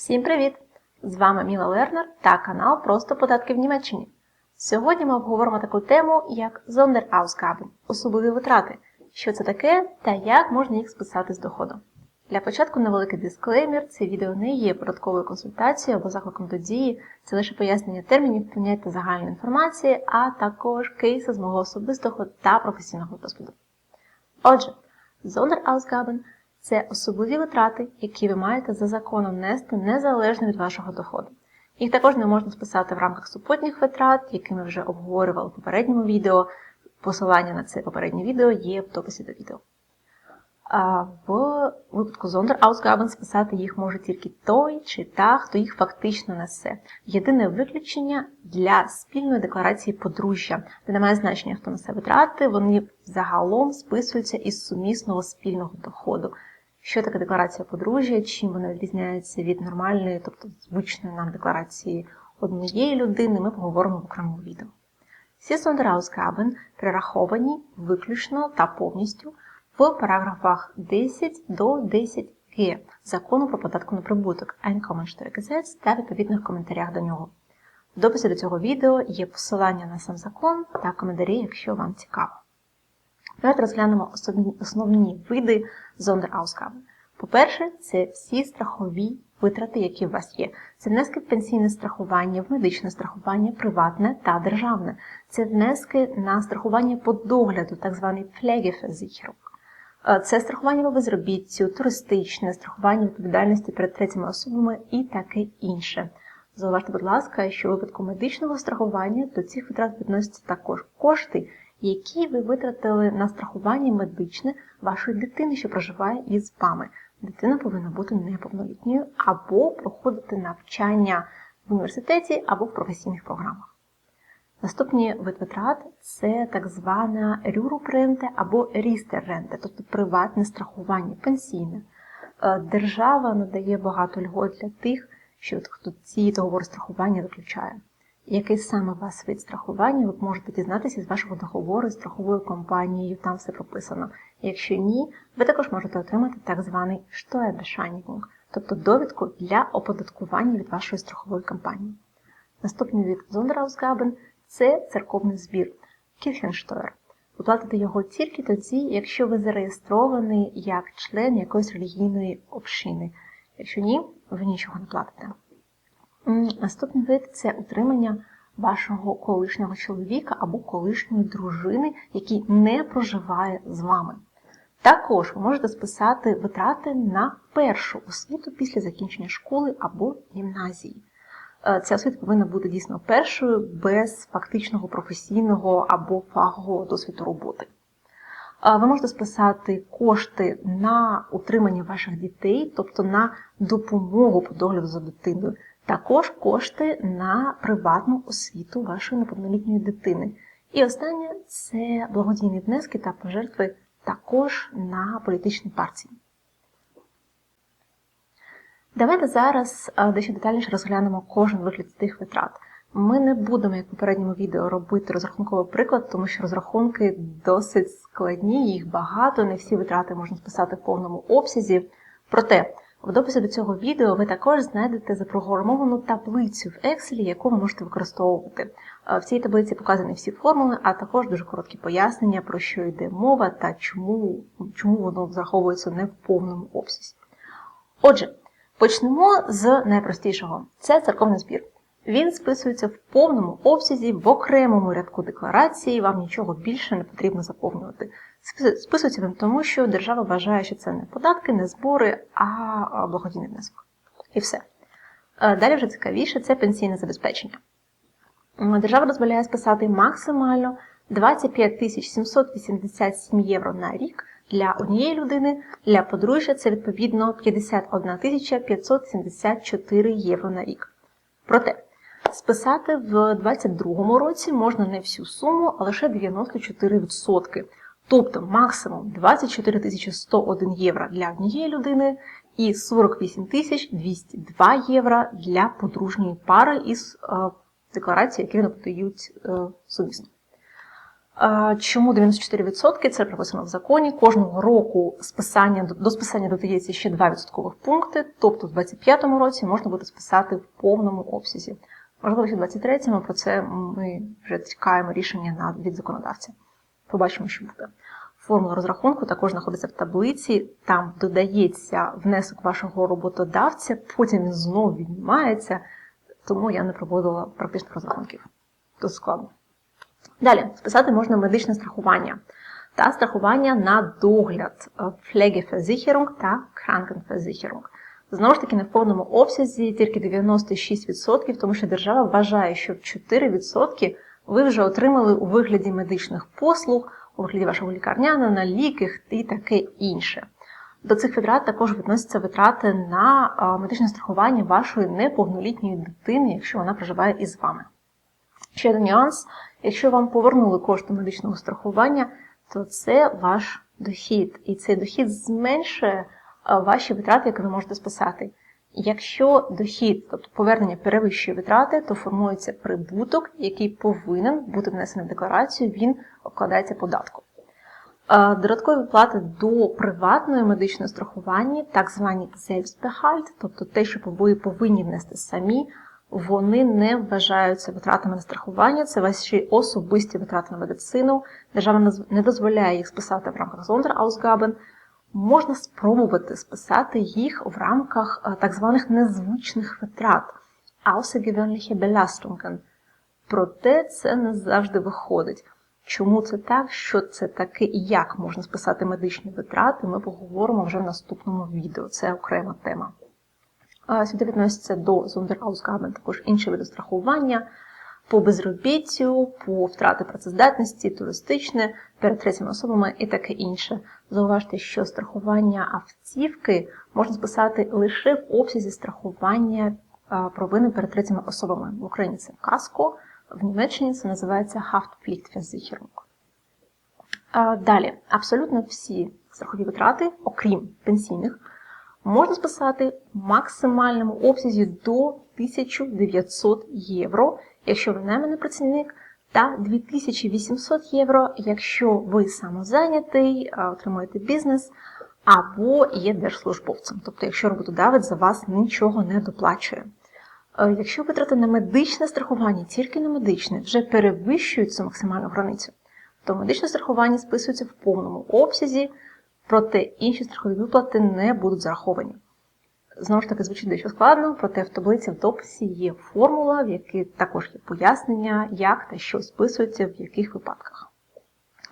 Всім привіт! З вами Міла Лернер та канал Просто податки в Німеччині. Сьогодні ми обговоримо таку тему, як Sonderausgaben – особливі витрати, що це таке та як можна їх списати з доходу. Для початку невеликий дисклеймер, це відео не є податковою консультацією або закликом до дії, це лише пояснення термінів, понять та загальної інформації, а також кейси з мого особистого та професійного досвіду. Отже, Sonderausgaben – це особливі витрати, які ви маєте за законом нести незалежно від вашого доходу. Їх також не можна списати в рамках супутніх витрат, які ми вже обговорювали в попередньому відео. Посилання на це попереднє відео є в дописі до відео. А в випадку Sonderausgaben списати їх може тільки той чи та, хто їх фактично несе. Єдине виключення для спільної декларації подружжя, де немає значення, хто несе витрати, вони загалом списуються із сумісного спільного доходу. Що таке декларація подружжя, чим вона відрізняється від нормальної, тобто звичної нам декларації однієї людини, ми поговоримо в окремому відео. Всі Sonderausgaben перераховані виключно та повністю в параграфах 10 до 10г закону про податку на прибуток Einkommensteuergesetz та відповідних коментарях до нього. В дописі до цього відео є посилання на сам закон та коментарі, якщо вам цікаво. Давайте розглянемо основні види Sonderausgaben. По-перше, це всі страхові витрати, які у вас є. Це внески в пенсійне страхування, в медичне страхування, приватне та державне. Це внески на страхування по догляду, так званий Pflegeversicherung. Це страхування по безробіттю, туристичне, страхування відповідальності перед третіми особами і таке інше. Зауважте, будь ласка, що у випадку медичного страхування до цих витрат відносяться також кошти, які ви витратили на страхування медичне вашої дитини, що проживає із вами. Дитина повинна бути неповнолітньою або проходити навчання в університеті або в професійних програмах. Наступні вид витрат це так звана рюрупренте або рістерренте, тобто приватне страхування, пенсійне. Держава надає багато льгот для тих, що хто ці договори страхування виключає. Який саме у вас вид страхування, ви можете дізнатися з вашого договору з страховою компанією, там все прописано. Якщо ні, ви також можете отримати так званий Steuerbescheinigung, тобто довідку для оподаткування від вашої страхової компанії. Наступний від Sonderausgaben – це церковний збір Kirchensteuer. Ви платите його тільки тоді, якщо ви зареєстрований як член якоїсь релігійної общини. Якщо ні, ви нічого не платите. Наступний вид це утримання вашого колишнього чоловіка або колишньої дружини, який не проживає з вами. Також ви можете списати витрати на першу освіту після закінчення школи або гімназії. Ця освіта повинна бути дійсно першою без фактичного професійного або фахового досвіду роботи. Ви можете списати кошти на утримання ваших дітей, тобто на допомогу по догляду за дитиною. Також кошти на приватну освіту вашої неповнолітньої дитини. І останнє це благодійні внески та пожертви також на політичні партії. Давайте зараз дещо детальніше розглянемо кожен вигляд тих витрат. Ми не будемо, як в попередньому відео, робити розрахунковий приклад, тому що розрахунки досить складні, їх багато, не всі витрати можна списати в повному обсязі. Проте, в дописі до цього відео ви також знайдете запрограмовану таблицю в Excel, яку ви можете використовувати. В цій таблиці показані всі формули, а також дуже короткі пояснення, про що йде мова та чому, чому воно враховується не в повному обсязі. Отже, почнемо з найпростішого це церковний збір. Він списується в повному обсязі в окремому рядку декларації, вам нічого більше не потрібно заповнювати. Списується він тому, що держава вважає, що це не податки, не збори, а благодійний внесок. І все. Далі вже цікавіше це пенсійне забезпечення. Держава дозволяє списати максимально 25 787 євро на рік для однієї людини, для подружжя це відповідно 51 574 євро на рік. Проте, списати в 2022 році можна не всю суму, а лише 94%. Тобто максимум 24 101 євро для однієї людини і 48 202 євро для подружньої пари із декларації, які вони подають сумісно. Е, Чому 94%? Це прописано в законі. Кожного року списання до списання додається ще 2 відсоткових пункти, тобто в 2025 році можна буде списати в повному обсязі. Можливо, в 23-му про це ми вже чекаємо рішення від законодавця. Побачимо, що буде. Формула розрахунку також знаходиться в таблиці, там додається внесок вашого роботодавця, потім він знову віднімається, тому я не проводила практичних розрахунків. Досить складно. Далі, списати можна медичне страхування та страхування на догляд Pflegeversicherung та Krankenversicherung. Знову ж таки, не в повному обсязі, тільки 96%, тому що держава вважає, що 4% ви вже отримали у вигляді медичних послуг, у вигляді вашого лікарняного, на ліки і таке інше. До цих витрат також відносяться витрати на медичне страхування вашої неповнолітньої дитини, якщо вона проживає із вами. Ще один нюанс: якщо вам повернули кошти медичного страхування, то це ваш дохід, і цей дохід зменшує ваші витрати, які ви можете списати. Якщо дохід, тобто повернення перевищує витрати, то формується прибуток, який повинен бути внесений в декларацію, він обкладається податком. Додаткові плати до приватної медичної страхування, так звані Selbstbehalt, тобто те, що ви повинні внести самі, вони не вважаються витратами на страхування, це ваші особисті витрати на медицину. Держава не дозволяє їх списати в рамках Sonderausgaben, можна спробувати списати їх в рамках так званих незвичних витрат, außergewöhnliche Belastungen. Проте це не завжди виходить. Чому це так, що це таке і як можна списати медичні витрати, ми поговоримо вже в наступному відео. Це окрема тема. Сюди відносяться до Sonderausgaben також інші види страхування, по безробіттю, по втрати працездатності, туристичне, перед третіми особами і таке інше. Зауважте, що страхування автівки можна списати лише в обсязі страхування провини перед третіми особами. В Україні це каско, в Німеччині це називається Haftpflichtversicherung. Далі, абсолютно всі страхові витрати, окрім пенсійних, можна списати в максимальному обсязі до 1900 євро якщо ви найманий працівник, та 2800 євро, якщо ви самозайнятий, отримуєте бізнес або є держслужбовцем, тобто, якщо роботодавець за вас нічого не доплачує. Е, якщо витрати на медичне страхування, тільки на медичне, вже перевищують цю максимальну границю, то медичне страхування списується в повному обсязі, проте інші страхові виплати не будуть зараховані. Знову ж таки, звучить дещо складно, проте в таблиці в дописі є формула, в якій також є пояснення, як та що списується, в яких випадках.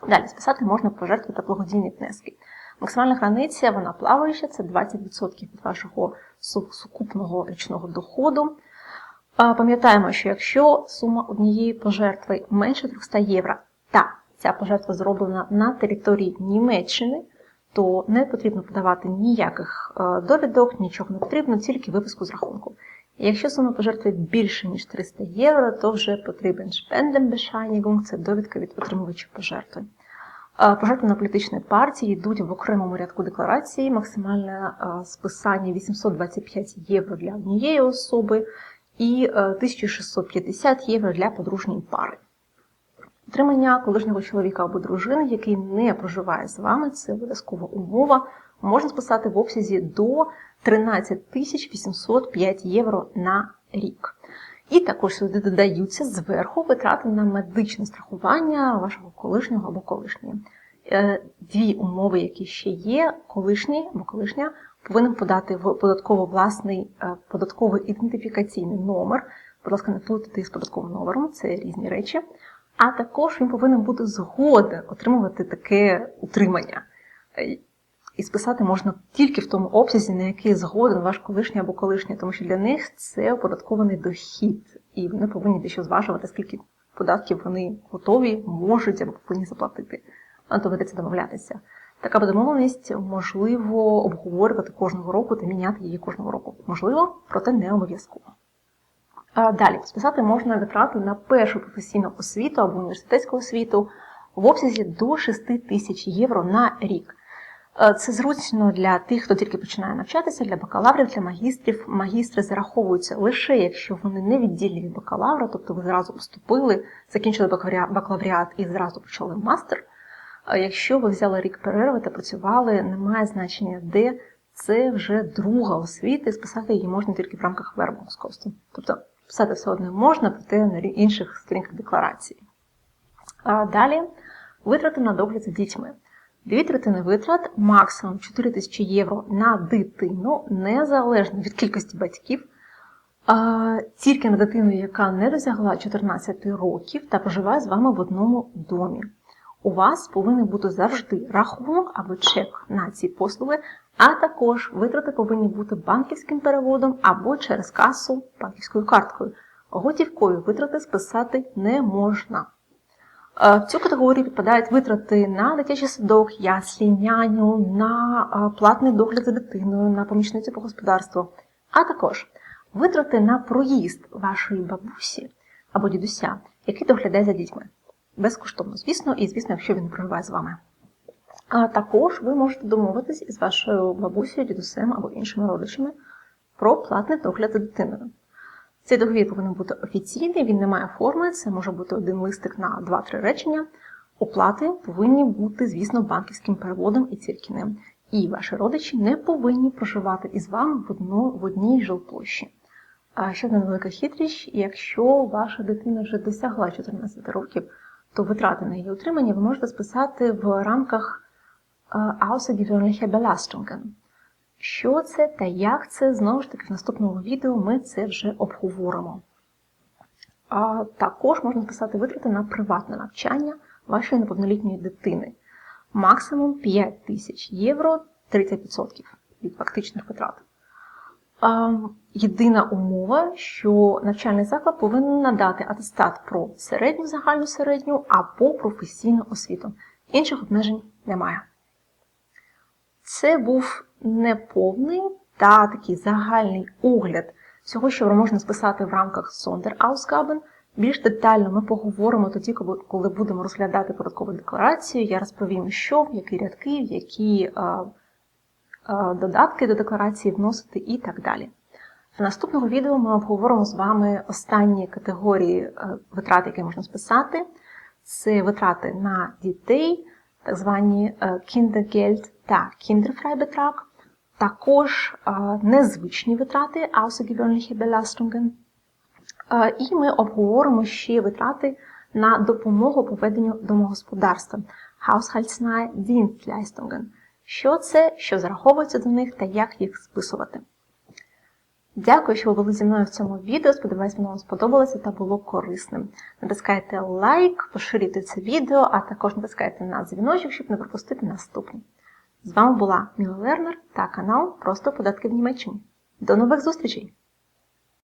Далі, списати можна пожертви та благодійні внески. Максимальна границя, вона плаваюча, це 20% від вашого сукупного річного доходу. Пам'ятаємо, що якщо сума однієї пожертви менше 300 євро, та ця пожертва зроблена на території Німеччини, то не потрібно подавати ніяких е, довідок, нічого не потрібно, тільки виписку з рахунку. якщо сума пожертви більше, ніж 300 євро, то вже потрібен Spendenbescheinigung, це довідка від отримувача пожертви. Е, пожертви на політичні партії йдуть в окремому рядку декларації, максимальне е, списання 825 євро для однієї особи і 1650 євро для подружньої пари. Утримання колишнього чоловіка або дружини, який не проживає з вами, це обов'язкова умова, можна списати в обсязі до 13 805 євро на рік. І також сюди додаються зверху витрати на медичне страхування вашого колишнього або колишньої. Е, дві умови, які ще є, колишній або колишня повинен подати в податково власний е, податковий ідентифікаційний номер. Будь ласка, не плутати з податковим номером, це різні речі а також він повинен бути згоден отримувати таке утримання. Е, і списати можна тільки в тому обсязі, на який згоден ваш колишній або колишній, тому що для них це оподаткований дохід, і вони повинні дещо зважувати, скільки податків вони готові, можуть або повинні заплатити. А доведеться домовлятися. Така домовленість можливо обговорювати кожного року та міняти її кожного року. Можливо, проте не обов'язково. Далі списати можна витрати на першу професійну освіту або університетську освіту в обсязі до 6 тисяч євро на рік. Е, Це зручно для тих, хто тільки починає навчатися, для бакалаврів, для магістрів. Магістри зараховуються лише якщо вони не відділені від бакалавра, тобто ви зразу поступили, закінчили бакалавріат- і зразу почали мастер. Якщо ви взяли рік перерви та працювали, немає значення де, це вже друга освіта, і списати її можна тільки в рамках вербовськосту. Тобто писати все одно можна, проте на інших сторінках декларації. Далі витрати на догляд за дітьми. Дві третини витрат, максимум 4 тисячі євро на дитину, незалежно від кількості батьків, тільки на дитину, яка не досягла 14 років та проживає з вами в одному домі. У вас повинен бути завжди рахунок або чек на ці послуги, а також витрати повинні бути банківським переводом або через касу банківською карткою. Готівкові витрати списати не можна. Е, В цю категорію підпадають витрати на дитячий садок, яслі, няню, на е, платний догляд за дитиною, на помічницю по господарству, а також витрати на проїзд вашої бабусі або дідуся, який доглядає за дітьми. Безкоштовно, звісно, і звісно, якщо він проживає з вами. А також ви можете домовитись із вашою бабусею, дідусем або іншими родичами про платний догляд за дитиною. Цей договір повинен бути офіційний, він не має форми, це може бути один листик на 2-3 речення. Оплати повинні бути, звісно, банківським переводом і тільки ним. І ваші родичі не повинні проживати із вами в, одно, в одній жилплощі. А ще одна велика хитрість, якщо ваша дитина вже досягла 14 років, то витрати на її утримання ви можете списати в рамках außergewöhnliche Belastungen. Що це та як це, знову ж таки, в наступному відео ми це вже обговоримо. А також можна списати витрати на приватне навчання вашої неповнолітньої дитини. Максимум 5 тисяч євро 30% від фактичних витрат. Єдина умова, що навчальний заклад повинен надати атестат про середню загальну середню або професійну освіту. Інших обмежень немає. Це був неповний та такий загальний огляд всього, що можна списати в рамках Sonderausgaben. Більш детально ми поговоримо тоді, коли- будемо розглядати податкову декларацію. Я розповім, що, в які рядки, в які додатки до декларації вносити і так далі. В наступному відео ми обговоримо з вами останні категорії е, витрат, які можна списати. Це витрати на дітей, так звані е, Kindergeld та Kinderfreibetrag, також е, незвичні витрати, außergewöhnliche Belastungen. Е, І ми обговоримо ще витрати на допомогу по веденню домогосподарства, Haushaltsnahe Dienstleistungen. Що це, що зараховується до них та як їх списувати. Дякую, що ви були зі мною в цьому відео. Сподіваюсь, воно вам сподобалося та було корисним. Натискайте лайк, поширюйте це відео, а також натискайте на дзвіночок, щоб не пропустити наступні. З вами була Міла Лернер та канал Просто податки в Німеччині. До нових зустрічей!